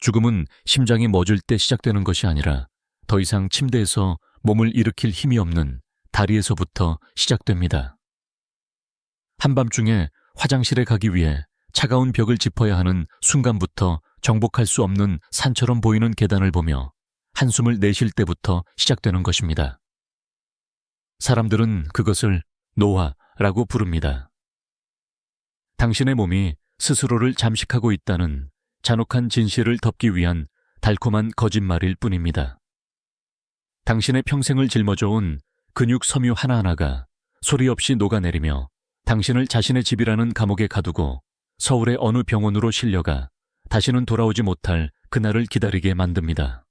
죽음은 심장이 멎을 때 시작되는 것이 아니라 더 이상 침대에서 몸을 일으킬 힘이 없는 다리에서부터 시작됩니다. 한밤중에 화장실에 가기 위해 차가운 벽을 짚어야 하는 순간부터 정복할 수 없는 산처럼 보이는 계단을 보며 한숨을 내쉴 때부터 시작되는 것입니다. 사람들은 그것을 노화라고 부릅니다. 당신의 몸이 스스로를 잠식하고 있다는 잔혹한 진실을 덮기 위한 달콤한 거짓말일 뿐입니다. 당신의 평생을 짊어져온 근육 섬유 하나하나가 소리 없이 녹아내리며 당신을 자신의 집이라는 감옥에 가두고 서울의 어느 병원으로 실려가 다시는 돌아오지 못할 그날을 기다리게 만듭니다.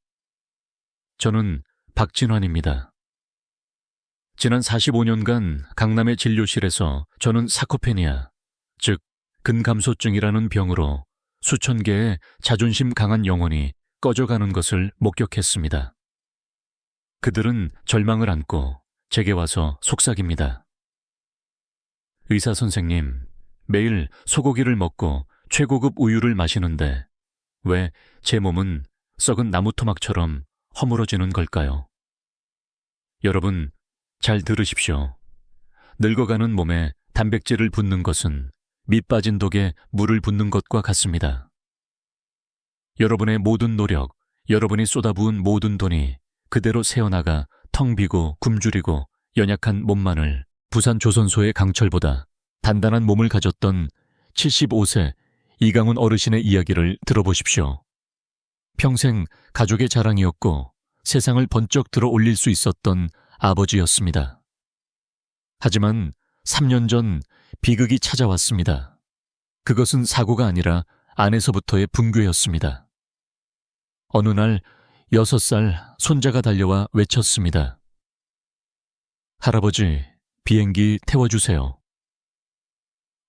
저는 박진환입니다. 지난 45년간 강남의 진료실에서 저는 사코페니아, 즉 근감소증이라는 병으로 수천 개의 자존심 강한 영혼이 꺼져가는 것을 목격했습니다. 그들은 절망을 안고 제게 와서 속삭입니다. 의사 선생님, 매일 소고기를 먹고 최고급 우유를 마시는데 왜 제 몸은 썩은 나무 토막처럼 허물어지는 걸까요? 여러분, 잘 들으십시오. 늙어가는 몸에 단백질을 붓는 것은 밑 빠진 독에 물을 붓는 것과 같습니다. 여러분의 모든 노력, 여러분이 쏟아부은 모든 돈이 그대로 새어나가 텅 비고 굶주리고 연약한 몸만을 부산 조선소의 강철보다 단단한 몸을 가졌던 75세 이강훈 어르신의 이야기를 들어보십시오. 평생 가족의 자랑이었고 세상을 번쩍 들어 올릴 수 있었던 아버지였습니다. 하지만 3년 전 비극이 찾아왔습니다. 그것은 사고가 아니라 안에서부터의 붕괴였습니다. 어느 날 6살 손자가 달려와 외쳤습니다. 할아버지, 비행기 태워주세요.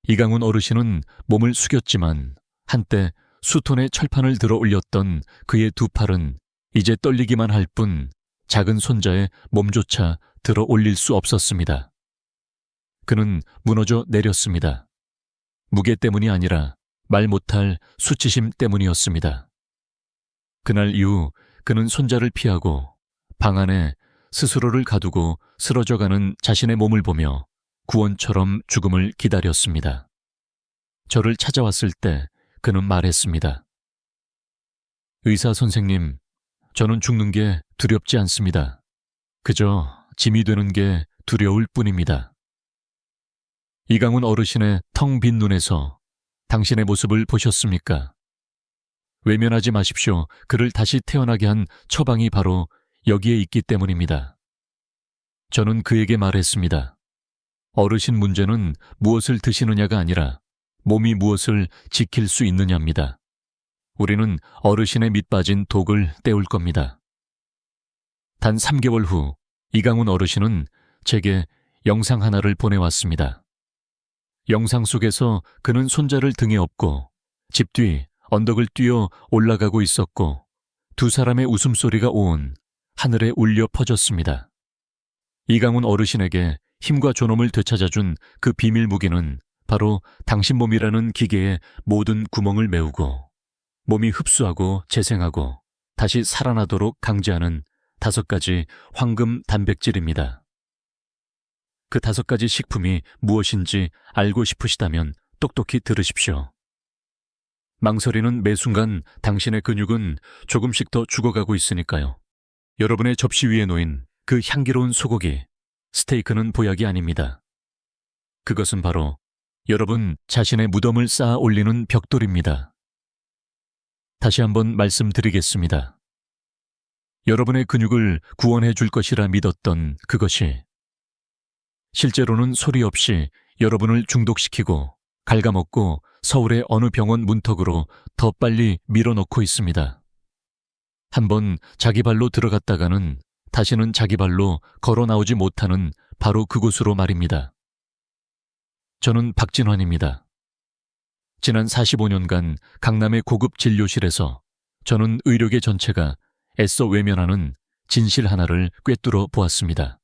이강훈 어르신은 몸을 숙였지만 한때 수톤에 철판을 들어 올렸던 그의 두 팔은 이제 떨리기만 할 뿐 작은 손자의 몸조차 들어 올릴 수 없었습니다. 그는 무너져 내렸습니다. 무게 때문이 아니라 말 못할 수치심 때문이었습니다. 그날 이후 그는 손자를 피하고 방 안에 스스로를 가두고 쓰러져가는 자신의 몸을 보며 구원처럼 죽음을 기다렸습니다. 저를 찾아왔을 때 그는 말했습니다. 의사 선생님, 저는 죽는 게 두렵지 않습니다. 그저 짐이 되는 게 두려울 뿐입니다. 이강훈 어르신의 텅 빈 눈에서 당신의 모습을 보셨습니까? 외면하지 마십시오. 그를 다시 태어나게 한 처방이 바로 여기에 있기 때문입니다. 저는 그에게 말했습니다. 어르신 문제는 무엇을 드시느냐가 아니라 몸이 무엇을 지킬 수 있느냐입니다. 우리는 어르신의 밑빠진 독을 떼울 겁니다. 단 3개월 후 이강훈 어르신은 제게 영상 하나를 보내왔습니다. 영상 속에서 그는 손자를 등에 업고 집 뒤 언덕을 뛰어 올라가고 있었고 두 사람의 웃음소리가 온 하늘에 울려 퍼졌습니다. 이강훈 어르신에게 힘과 존엄을 되찾아준 그 비밀 무기는 바로 당신 몸이라는 기계의 모든 구멍을 메우고 몸이 흡수하고 재생하고 다시 살아나도록 강제하는 다섯 가지 황금 단백질입니다. 그 다섯 가지 식품이 무엇인지 알고 싶으시다면 똑똑히 들으십시오. 망설이는 매 순간 당신의 근육은 조금씩 더 죽어가고 있으니까요. 여러분의 접시 위에 놓인 그 향기로운 소고기, 스테이크는 보약이 아닙니다. 그것은 바로 여러분 자신의 무덤을 쌓아 올리는 벽돌입니다. 다시 한번 말씀드리겠습니다. 여러분의 근육을 구원해 줄 것이라 믿었던 그것이 실제로는 소리 없이 여러분을 중독시키고 갉아먹고 서울의 어느 병원 문턱으로 더 빨리 밀어넣고 있습니다. 한번 자기 발로 들어갔다가는 다시는 자기 발로 걸어 나오지 못하는 바로 그곳으로 말입니다. 저는 박진환입니다. 지난 45년간 강남의 고급 진료실에서 저는 의료계 전체가 애써 외면하는 진실 하나를 꿰뚫어 보았습니다.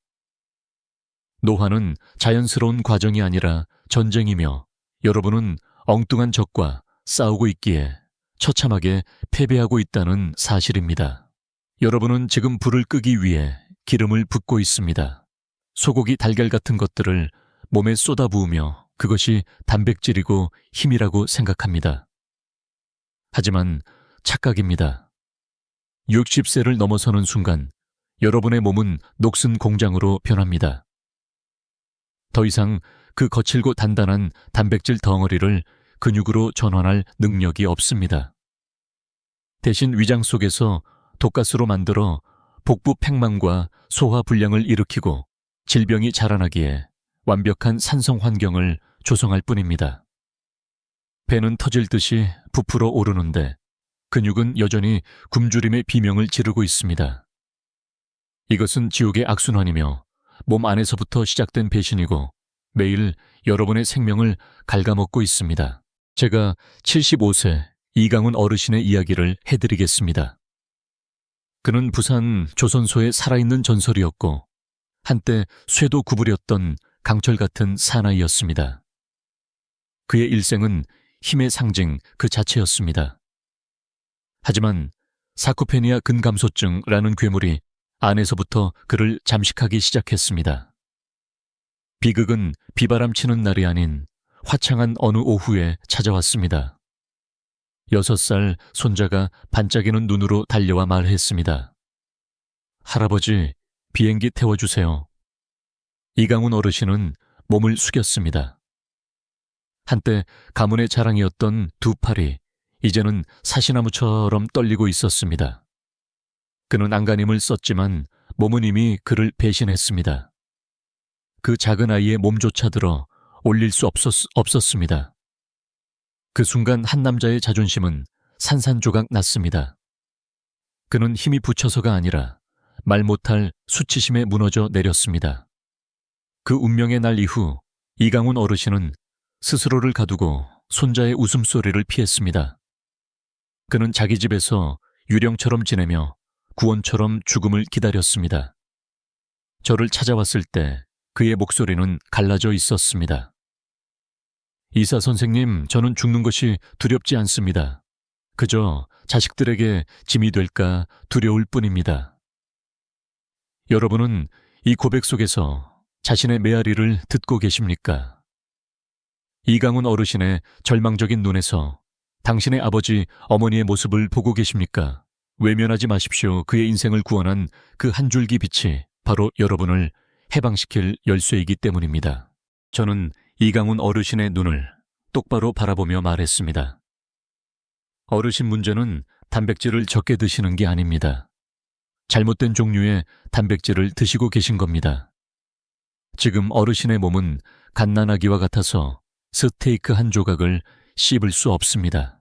노화는 자연스러운 과정이 아니라 전쟁이며 여러분은 엉뚱한 적과 싸우고 있기에 처참하게 패배하고 있다는 사실입니다. 여러분은 지금 불을 끄기 위해 기름을 붓고 있습니다. 소고기 달걀 같은 것들을 몸에 쏟아부으며 그것이 단백질이고 힘이라고 생각합니다. 하지만 착각입니다. 60세를 넘어서는 순간 여러분의 몸은 녹슨 공장으로 변합니다. 더 이상 그 거칠고 단단한 단백질 덩어리를 근육으로 전환할 능력이 없습니다. 대신 위장 속에서 독가스로 만들어 복부 팽만과 소화 불량을 일으키고 질병이 자라나기에 완벽한 산성 환경을 조성할 뿐입니다. 배는 터질 듯이 부풀어 오르는데 근육은 여전히 굶주림의 비명을 지르고 있습니다. 이것은 지옥의 악순환이며 몸 안에서부터 시작된 배신이고 매일 여러분의 생명을 갉아먹고 있습니다. 제가 75세 이강훈 어르신의 이야기를 해드리겠습니다. 그는 부산 조선소의 살아있는 전설이었고 한때 쇠도 구부렸던 강철 같은 사나이였습니다. 그의 일생은 힘의 상징 그 자체였습니다. 하지만 사쿠페니아 근감소증라는 괴물이 안에서부터 그를 잠식하기 시작했습니다. 비극은 비바람 치는 날이 아닌 화창한 어느 오후에 찾아왔습니다. 여섯 살 손자가 반짝이는 눈으로 달려와 말했습니다. 할아버지, 비행기 태워주세요. 이강훈 어르신은 몸을 숙였습니다. 한때 가문의 자랑이었던 두 팔이 이제는 사시나무처럼 떨리고 있었습니다. 그는 안간힘을 썼지만 몸은 이미 그를 배신했습니다. 그 작은 아이의 몸조차 들어 올릴 수 없었, 없었습니다. 그 순간 한 남자의 자존심은 산산조각 났습니다. 그는 힘이 붙여서가 아니라 말 못할 수치심에 무너져 내렸습니다. 그 운명의 날 이후 이강훈 어르신은 스스로를 가두고 손자의 웃음소리를 피했습니다. 그는 자기 집에서 유령처럼 지내며 구원처럼 죽음을 기다렸습니다. 저를 찾아왔을 때 그의 목소리는 갈라져 있었습니다. 이사 선생님, 저는 죽는 것이 두렵지 않습니다. 그저 자식들에게 짐이 될까 두려울 뿐입니다. 여러분은 이 고백 속에서 자신의 메아리를 듣고 계십니까? 이강훈 어르신의 절망적인 눈에서 당신의 아버지, 어머니의 모습을 보고 계십니까? 외면하지 마십시오. 그의 인생을 구원한 그 한 줄기 빛이 바로 여러분을 해방시킬 열쇠이기 때문입니다. 저는 이강훈 어르신의 눈을 똑바로 바라보며 말했습니다. 어르신 문제는 단백질을 적게 드시는 게 아닙니다. 잘못된 종류의 단백질을 드시고 계신 겁니다. 지금 어르신의 몸은 갓난아기와 같아서 스테이크 한 조각을 씹을 수 없습니다.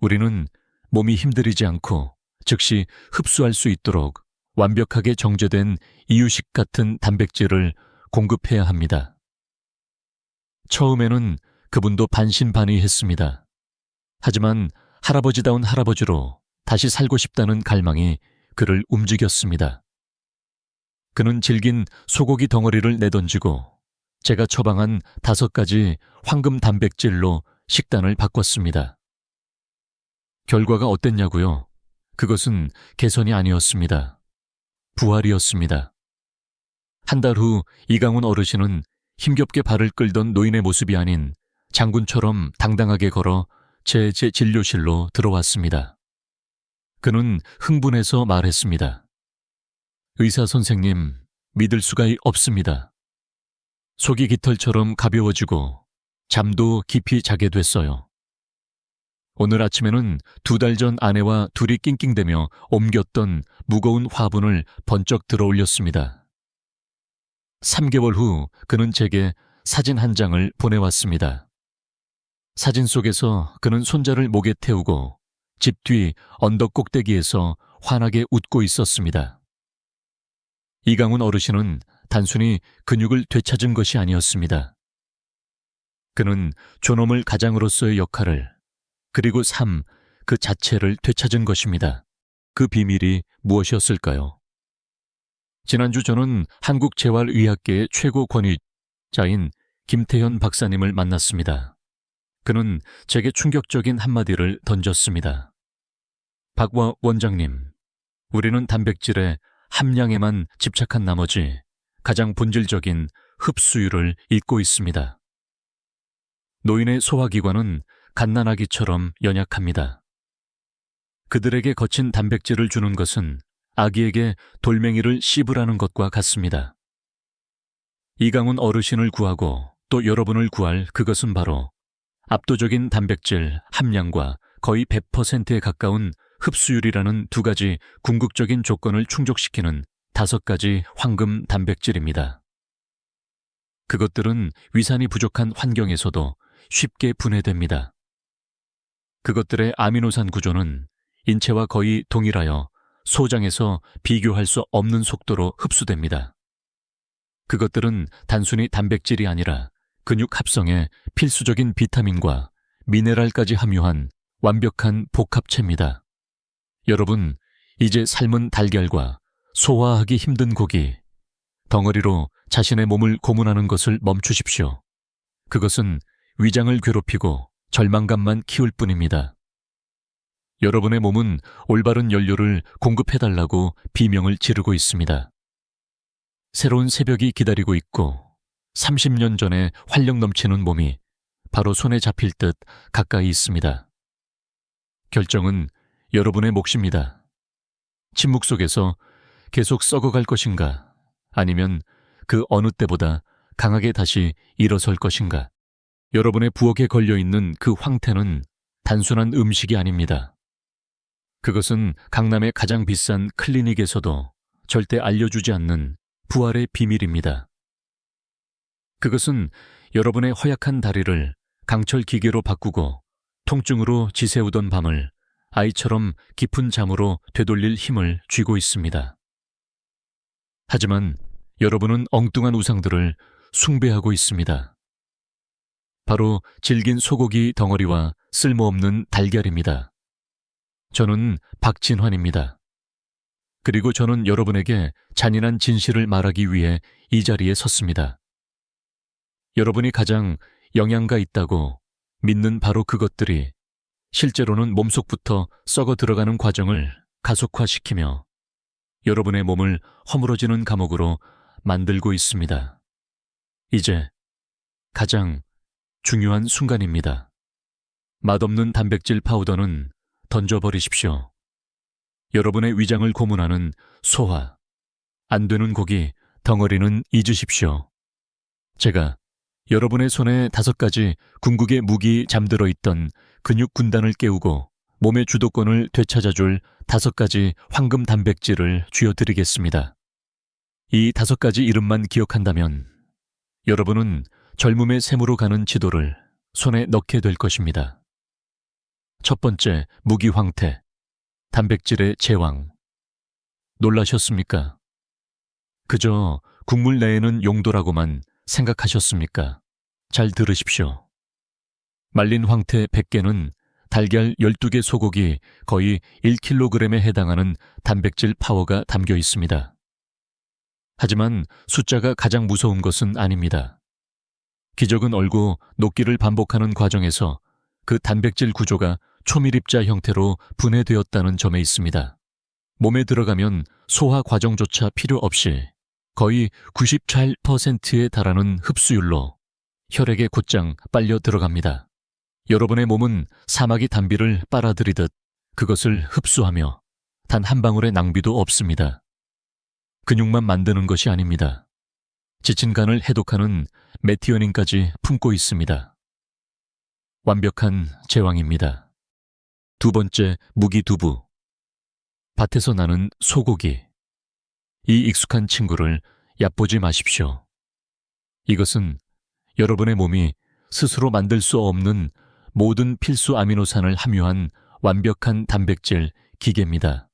우리는 몸이 힘들이지 않고 즉시 흡수할 수 있도록 완벽하게 정제된 이유식 같은 단백질을 공급해야 합니다. 처음에는 그분도 반신반의했습니다. 하지만 할아버지다운 할아버지로 다시 살고 싶다는 갈망이 그를 움직였습니다. 그는 질긴 소고기 덩어리를 내던지고 제가 처방한 다섯 가지 황금 단백질로 식단을 바꿨습니다. 결과가 어땠냐고요? 그것은 개선이 아니었습니다. 부활이었습니다. 한 달 후 이강훈 어르신은 힘겹게 발을 끌던 노인의 모습이 아닌 장군처럼 당당하게 걸어 제, 제 진료실로 들어왔습니다. 그는 흥분해서 말했습니다. 의사 선생님, 믿을 수가 없습니다. 속이 깃털처럼 가벼워지고 잠도 깊이 자게 됐어요. 오늘 아침에는 두 달 전 아내와 둘이 낑낑대며 옮겼던 무거운 화분을 번쩍 들어 올렸습니다. 3개월 후 그는 제게 사진 한 장을 보내왔습니다. 사진 속에서 그는 손자를 목에 태우고 집 뒤 언덕 꼭대기에서 환하게 웃고 있었습니다. 이강훈 어르신은 단순히 근육을 되찾은 것이 아니었습니다. 그는 존엄을 가장으로서의 역할을 그리고 삶 그 자체를 되찾은 것입니다. 그 비밀이 무엇이었을까요? 지난주 저는 한국재활의학계의 최고 권위자인 김태현 박사님을 만났습니다. 그는 제게 충격적인 한마디를 던졌습니다. 박와 원장님, 우리는 단백질의 함량에만 집착한 나머지 가장 본질적인 흡수율을 잊고 있습니다. 노인의 소화기관은 갓난아기처럼 연약합니다. 그들에게 거친 단백질을 주는 것은 아기에게 돌멩이를 씹으라는 것과 같습니다. 이강훈 어르신을 구하고 또 여러분을 구할 그것은 바로 압도적인 단백질 함량과 거의 100%에 가까운 흡수율이라는 두 가지 궁극적인 조건을 충족시키는 다섯 가지 황금 단백질입니다. 그것들은 위산이 부족한 환경에서도 쉽게 분해됩니다. 그것들의 아미노산 구조는 인체와 거의 동일하여 소장에서 비교할 수 없는 속도로 흡수됩니다. 그것들은 단순히 단백질이 아니라 근육 합성에 필수적인 비타민과 미네랄까지 함유한 완벽한 복합체입니다. 여러분, 이제 삶은 달걀과 소화하기 힘든 고기, 덩어리로 자신의 몸을 고문하는 것을 멈추십시오. 그것은 위장을 괴롭히고 절망감만 키울 뿐입니다. 여러분의 몸은 올바른 연료를 공급해달라고 비명을 지르고 있습니다. 새로운 새벽이 기다리고 있고 30년 전에 활력 넘치는 몸이 바로 손에 잡힐 듯 가까이 있습니다. 결정은 여러분의 몫입니다. 침묵 속에서 계속 썩어갈 것인가 아니면 그 어느 때보다 강하게 다시 일어설 것인가. 여러분의 부엌에 걸려 있는 그 황태는 단순한 음식이 아닙니다. 그것은 강남의 가장 비싼 클리닉에서도 절대 알려주지 않는 부활의 비밀입니다. 그것은 여러분의 허약한 다리를 강철 기계로 바꾸고 통증으로 지새우던 밤을 아이처럼 깊은 잠으로 되돌릴 힘을 쥐고 있습니다. 하지만 여러분은 엉뚱한 우상들을 숭배하고 있습니다. 바로 질긴 소고기 덩어리와 쓸모없는 달걀입니다. 저는 박진환입니다. 그리고 저는 여러분에게 잔인한 진실을 말하기 위해 이 자리에 섰습니다. 여러분이 가장 영양가 있다고 믿는 바로 그것들이 실제로는 몸속부터 썩어 들어가는 과정을 가속화시키며 여러분의 몸을 허물어지는 감옥으로 만들고 있습니다. 이제 가장 중요한 순간입니다. 맛없는 단백질 파우더는 던져버리십시오. 여러분의 위장을 고문하는 소화, 안 되는 고기, 덩어리는 잊으십시오. 제가 여러분의 손에 다섯 가지 궁극의 무기 잠들어 있던 근육 군단을 깨우고 몸의 주도권을 되찾아줄 다섯 가지 황금 단백질을 쥐어드리겠습니다. 이 다섯 가지 이름만 기억한다면 여러분은 젊음의 샘으로 가는 지도를 손에 넣게 될 것입니다. 첫 번째, 무기 황태. 단백질의 제왕. 놀라셨습니까? 그저 국물 내에는 용도라고만 생각하셨습니까? 잘 들으십시오. 말린 황태 100개는 달걀 12개 소고기 거의 1kg에 해당하는 단백질 파워가 담겨 있습니다. 하지만 숫자가 가장 무서운 것은 아닙니다. 기적은 얼고 녹기를 반복하는 과정에서 그 단백질 구조가 초밀입자 형태로 분해되었다는 점에 있습니다. 몸에 들어가면 소화 과정조차 필요 없이 거의 98%에 달하는 흡수율로 혈액에 곧장 빨려 들어갑니다. 여러분의 몸은 사마귀 단비를 빨아들이듯 그것을 흡수하며 단 한 방울의 낭비도 없습니다. 근육만 만드는 것이 아닙니다. 지친 간을 해독하는 메티오닌까지 품고 있습니다. 완벽한 제왕입니다. 두 번째 무기 두부. 밭에서 나는 소고기. 이 익숙한 친구를 얕보지 마십시오. 이것은 여러분의 몸이 스스로 만들 수 없는 모든 필수 아미노산을 함유한 완벽한 단백질 기계입니다.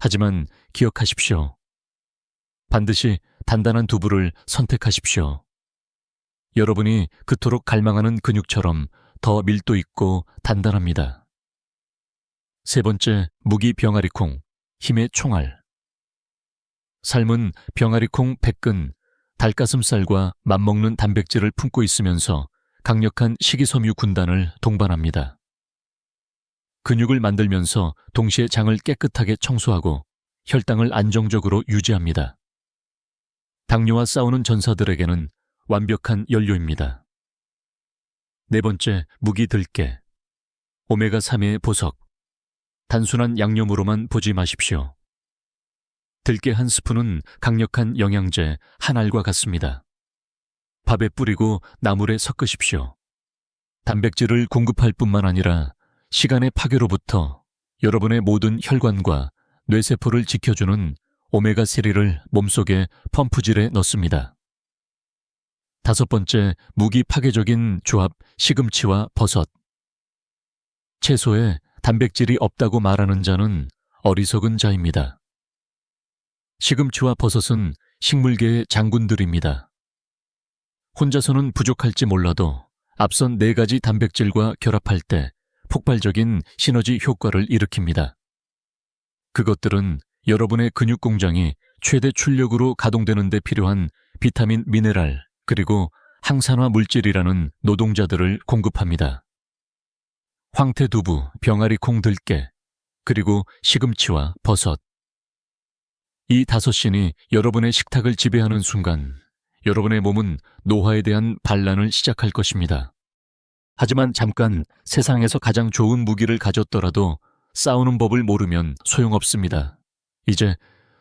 하지만 기억하십시오. 반드시 단단한 두부를 선택하십시오. 여러분이 그토록 갈망하는 근육처럼 더 밀도 있고 단단합니다. 세 번째, 무기 병아리콩, 힘의 총알. 삶은 병아리콩 100근, 닭가슴살과 맞먹는 단백질을 품고 있으면서 강력한 식이섬유 군단을 동반합니다. 근육을 만들면서 동시에 장을 깨끗하게 청소하고 혈당을 안정적으로 유지합니다. 당뇨와 싸우는 전사들에게는 완벽한 연료입니다. 네 번째, 무기 들깨. 오메가3의 보석. 단순한 양념으로만 보지 마십시오. 들깨 한 스푼은 강력한 영양제 한 알과 같습니다. 밥에 뿌리고 나물에 섞으십시오. 단백질을 공급할 뿐만 아니라 시간의 파괴로부터 여러분의 모든 혈관과 뇌세포를 지켜주는 오메가3를 몸속에 펌프질에 넣습니다. 다섯 번째, 무기 파괴적인 조합 시금치와 버섯. 채소에 단백질이 없다고 말하는 자는 어리석은 자입니다. 시금치와 버섯은 식물계의 장군들입니다. 혼자서는 부족할지 몰라도 앞선 네 가지 단백질과 결합할 때 폭발적인 시너지 효과를 일으킵니다. 그것들은 여러분의 근육 공장이 최대 출력으로 가동되는 데 필요한 비타민, 미네랄, 그리고 항산화 물질이라는 노동자들을 공급합니다. 황태 두부, 병아리 콩 들깨, 그리고 시금치와 버섯. 이 다섯 신이 여러분의 식탁을 지배하는 순간 여러분의 몸은 노화에 대한 반란을 시작할 것입니다. 하지만 잠깐 세상에서 가장 좋은 무기를 가졌더라도 싸우는 법을 모르면 소용없습니다. 이제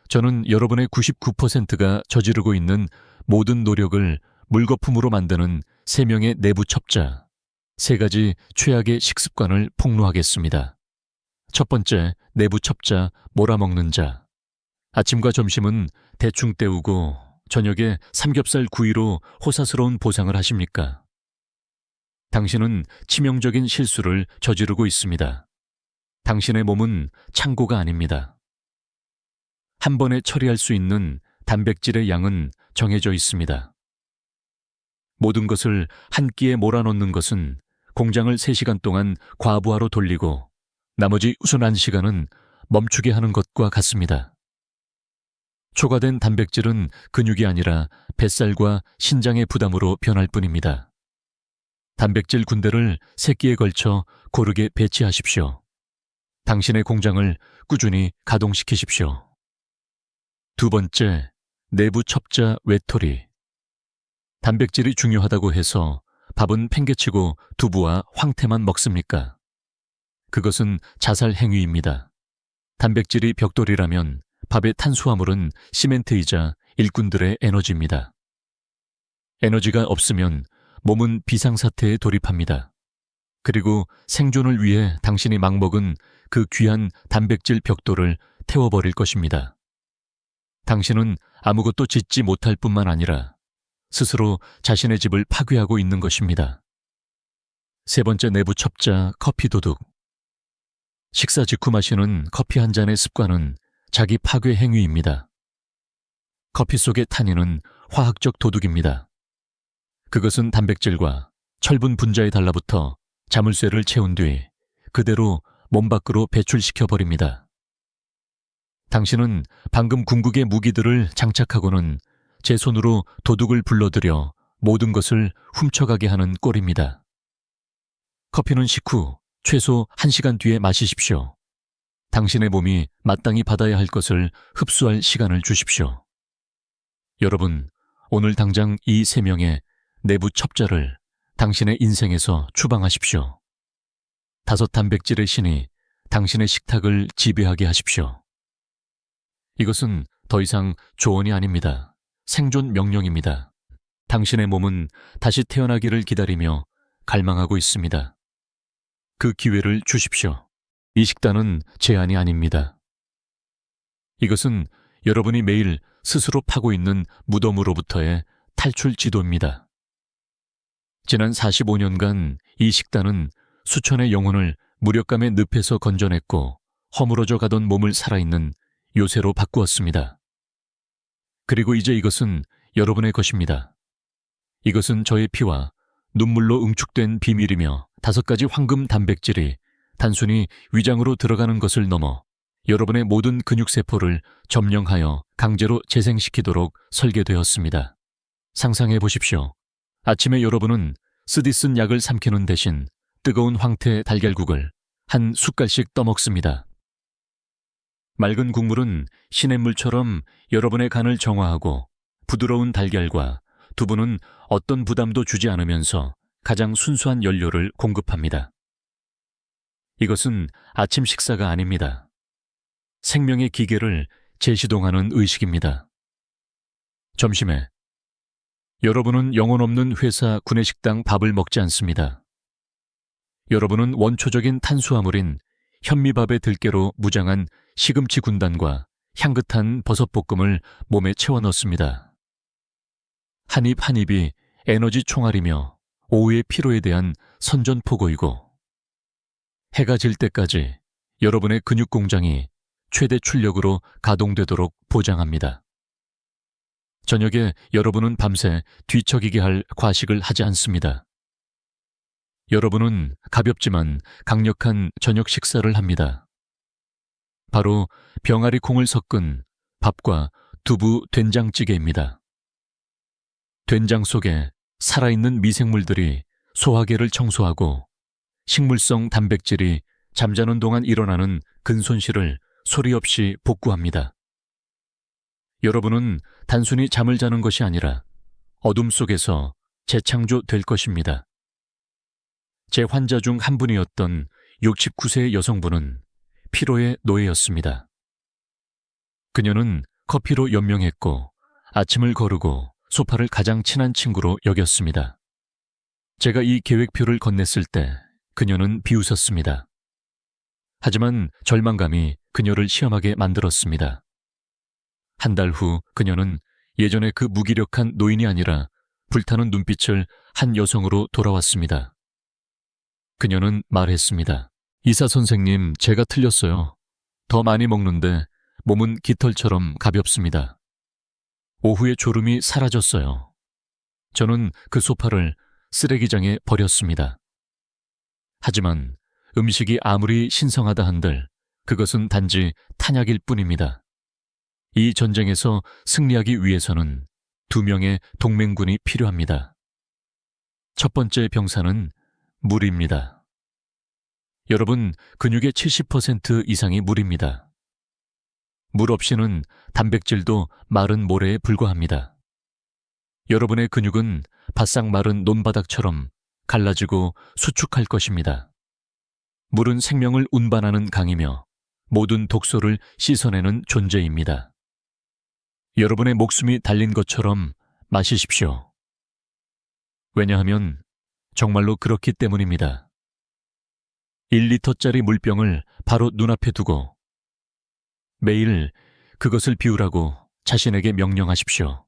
저는 여러분의 99%가 저지르고 있는 모든 노력을 물거품으로 만드는 세 명의 내부 첩자, 세 가지 최악의 식습관을 폭로하겠습니다. 첫 번째, 내부 첩자, 몰아먹는 자. 아침과 점심은 대충 때우고 저녁에 삼겹살 구이로 호사스러운 보상을 하십니까? 당신은 치명적인 실수를 저지르고 있습니다. 당신의 몸은 창고가 아닙니다. 한 번에 처리할 수 있는 단백질의 양은 정해져 있습니다. 모든 것을 한 끼에 몰아넣는 것은 공장을 3시간 동안 과부하로 돌리고 나머지 우순한 시간은 멈추게 하는 것과 같습니다. 초과된 단백질은 근육이 아니라 뱃살과 신장의 부담으로 변할 뿐입니다. 단백질 군대를 새끼에 걸쳐 고르게 배치하십시오. 당신의 공장을 꾸준히 가동시키십시오. 두 번째, 내부 첩자 외톨이. 단백질이 중요하다고 해서 밥은 팽개치고 두부와 황태만 먹습니까? 그것은 자살 행위입니다. 단백질이 벽돌이라면 밥의 탄수화물은 시멘트이자 일꾼들의 에너지입니다. 에너지가 없으면 몸은 비상사태에 돌입합니다. 그리고 생존을 위해 당신이 막 먹은 그 귀한 단백질 벽돌을 태워버릴 것입니다. 당신은 아무것도 짓지 못할 뿐만 아니라 스스로 자신의 집을 파괴하고 있는 것입니다. 세 번째 내부 첩자 커피 도둑. 식사 직후 마시는 커피 한 잔의 습관은 자기 파괴 행위입니다. 커피 속의 탄닌은 화학적 도둑입니다. 그것은 단백질과 철분 분자에 달라붙어 자물쇠를 채운 뒤 그대로 몸 밖으로 배출시켜 버립니다. 당신은 방금 궁극의 무기들을 장착하고는 제 손으로 도둑을 불러들여 모든 것을 훔쳐가게 하는 꼴입니다. 커피는 식후 최소 1시간 뒤에 마시십시오. 당신의 몸이 마땅히 받아야 할 것을 흡수할 시간을 주십시오. 여러분, 오늘 당장 이 세 명의 내부 첩자를 당신의 인생에서 추방하십시오. 다섯 단백질의 신이 당신의 식탁을 지배하게 하십시오. 이것은 더 이상 조언이 아닙니다. 생존 명령입니다. 당신의 몸은 다시 태어나기를 기다리며 갈망하고 있습니다. 그 기회를 주십시오. 이 식단은 제한이 아닙니다. 이것은 여러분이 매일 스스로 파고 있는 무덤으로부터의 탈출 지도입니다. 지난 45년간 이 식단은 수천의 영혼을 무력감의 늪에서 건져냈고 허물어져 가던 몸을 살아있는 요새로 바꾸었습니다. 그리고 이제 이것은 여러분의 것입니다. 이것은 저의 피와 눈물로 응축된 비밀이며 다섯 가지 황금 단백질이 단순히 위장으로 들어가는 것을 넘어 여러분의 모든 근육세포를 점령하여 강제로 재생시키도록 설계되었습니다. 상상해 보십시오. 아침에 여러분은 쓰디 쓴 약을 삼키는 대신 뜨거운 황태 달걀국을 한 숟갈씩 떠먹습니다. 맑은 국물은 시냇물처럼 여러분의 간을 정화하고 부드러운 달걀과 두부는 어떤 부담도 주지 않으면서 가장 순수한 연료를 공급합니다. 이것은 아침 식사가 아닙니다. 생명의 기계를 재시동하는 의식입니다. 점심에 여러분은 영혼 없는 회사 구내식당 밥을 먹지 않습니다. 여러분은 원초적인 탄수화물인 현미밥의 들깨로 무장한 시금치 군단과 향긋한 버섯 볶음을 몸에 채워 넣습니다. 한 입 한 입이 에너지 총알이며 오후의 피로에 대한 선전포고이고 해가 질 때까지 여러분의 근육 공장이 최대 출력으로 가동되도록 보장합니다. 저녁에 여러분은 밤새 뒤척이게 할 과식을 하지 않습니다. 여러분은 가볍지만 강력한 저녁 식사를 합니다. 바로 병아리 콩을 섞은 밥과 두부 된장찌개입니다. 된장 속에 살아있는 미생물들이 소화계를 청소하고 식물성 단백질이 잠자는 동안 일어나는 근손실을 소리 없이 복구합니다. 여러분은 단순히 잠을 자는 것이 아니라 어둠 속에서 재창조될 것입니다. 제 환자 중 한 분이었던 69세의 여성분은 피로의 노예였습니다. 그녀는 커피로 연명했고 아침을 거르고 소파를 가장 친한 친구로 여겼습니다. 제가 이 계획표를 건넸을 때 그녀는 비웃었습니다. 하지만 절망감이 그녀를 시험하게 만들었습니다. 한 달 후 그녀는 예전의 그 무기력한 노인이 아니라 불타는 눈빛을 한 여성으로 돌아왔습니다. 그녀는 말했습니다. 이사 선생님, 제가 틀렸어요. 더 많이 먹는데 몸은 깃털처럼 가볍습니다. 오후의 졸음이 사라졌어요. 저는 그 소파를 쓰레기장에 버렸습니다. 하지만 음식이 아무리 신성하다 한들 그것은 단지 탄약일 뿐입니다. 이 전쟁에서 승리하기 위해서는 두 명의 동맹군이 필요합니다. 첫 번째 병사는 물입니다. 여러분, 근육의 70% 이상이 물입니다. 물 없이는 단백질도 마른 모래에 불과합니다. 여러분의 근육은 바싹 마른 논바닥처럼 갈라지고 수축할 것입니다. 물은 생명을 운반하는 강이며 모든 독소를 씻어내는 존재입니다. 여러분의 목숨이 달린 것처럼 마시십시오. 왜냐하면 정말로 그렇기 때문입니다. 1리터짜리 물병을 바로 눈앞에 두고 매일 그것을 비우라고 자신에게 명령하십시오.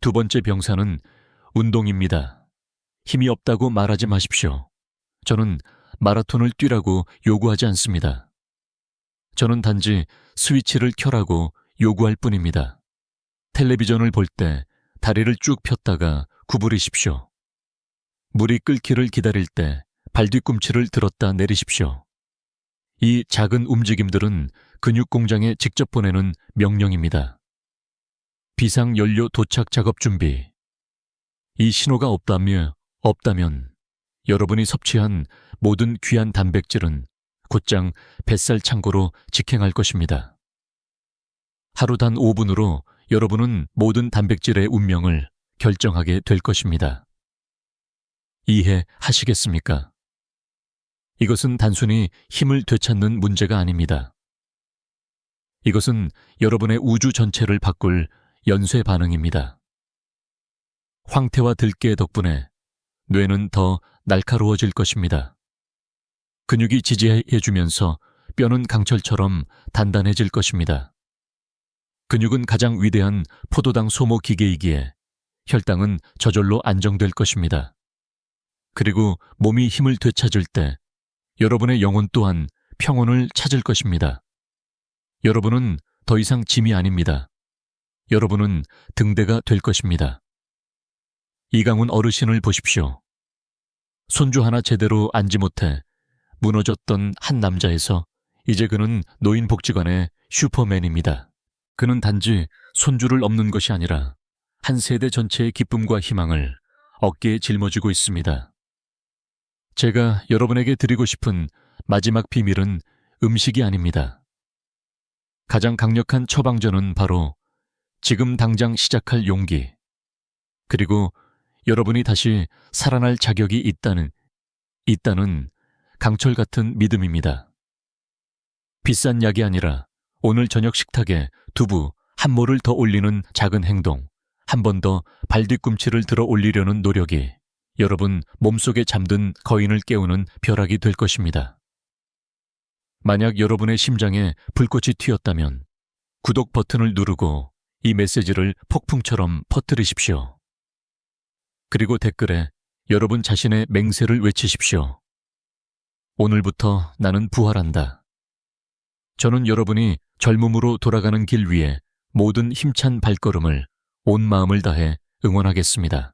두 번째 병사는 운동입니다. 힘이 없다고 말하지 마십시오. 저는 마라톤을 뛰라고 요구하지 않습니다. 저는 단지 스위치를 켜라고 요구할 뿐입니다. 텔레비전을 볼 때 다리를 쭉 폈다가 구부리십시오. 물이 끓기를 기다릴 때 발뒤꿈치를 들었다 내리십시오. 이 작은 움직임들은 근육 공장에 직접 보내는 명령입니다. 비상 연료 도착 작업 준비. 이 신호가 없다며 없다면 여러분이 섭취한 모든 귀한 단백질은 곧장 뱃살 창고로 직행할 것입니다. 하루 단 5분으로 여러분은 모든 단백질의 운명을 결정하게 될 것입니다. 이해하시겠습니까? 이것은 단순히 힘을 되찾는 문제가 아닙니다. 이것은 여러분의 우주 전체를 바꿀 연쇄 반응입니다. 황태와 들깨 덕분에 뇌는 더 날카로워질 것입니다. 근육이 지지해주면서 뼈는 강철처럼 단단해질 것입니다. 근육은 가장 위대한 포도당 소모 기계이기에 혈당은 저절로 안정될 것입니다. 그리고 몸이 힘을 되찾을 때 여러분의 영혼 또한 평온을 찾을 것입니다. 여러분은 더 이상 짐이 아닙니다. 여러분은 등대가 될 것입니다. 이강훈 어르신을 보십시오. 손주 하나 제대로 앉지 못해 무너졌던 한 남자에서 이제 그는 노인복지관의 슈퍼맨입니다. 그는 단지 손주를 업는 것이 아니라 한 세대 전체의 기쁨과 희망을 어깨에 짊어지고 있습니다. 제가 여러분에게 드리고 싶은 마지막 비밀은 음식이 아닙니다. 가장 강력한 처방전은 바로 지금 당장 시작할 용기, 그리고 여러분이 다시 살아날 자격이 있다는, 있다는 강철 같은 믿음입니다. 비싼 약이 아니라 오늘 저녁 식탁에 두부 한 모를 더 올리는 작은 행동, 한 번 더 발뒤꿈치를 들어 올리려는 노력이 여러분 몸속에 잠든 거인을 깨우는 벼락이 될 것입니다. 만약 여러분의 심장에 불꽃이 튀었다면 구독 버튼을 누르고 이 메시지를 폭풍처럼 퍼뜨리십시오. 그리고 댓글에 여러분 자신의 맹세를 외치십시오. 오늘부터 나는 부활한다. 저는 여러분이 젊음으로 돌아가는 길 위에 모든 힘찬 발걸음을 온 마음을 다해 응원하겠습니다.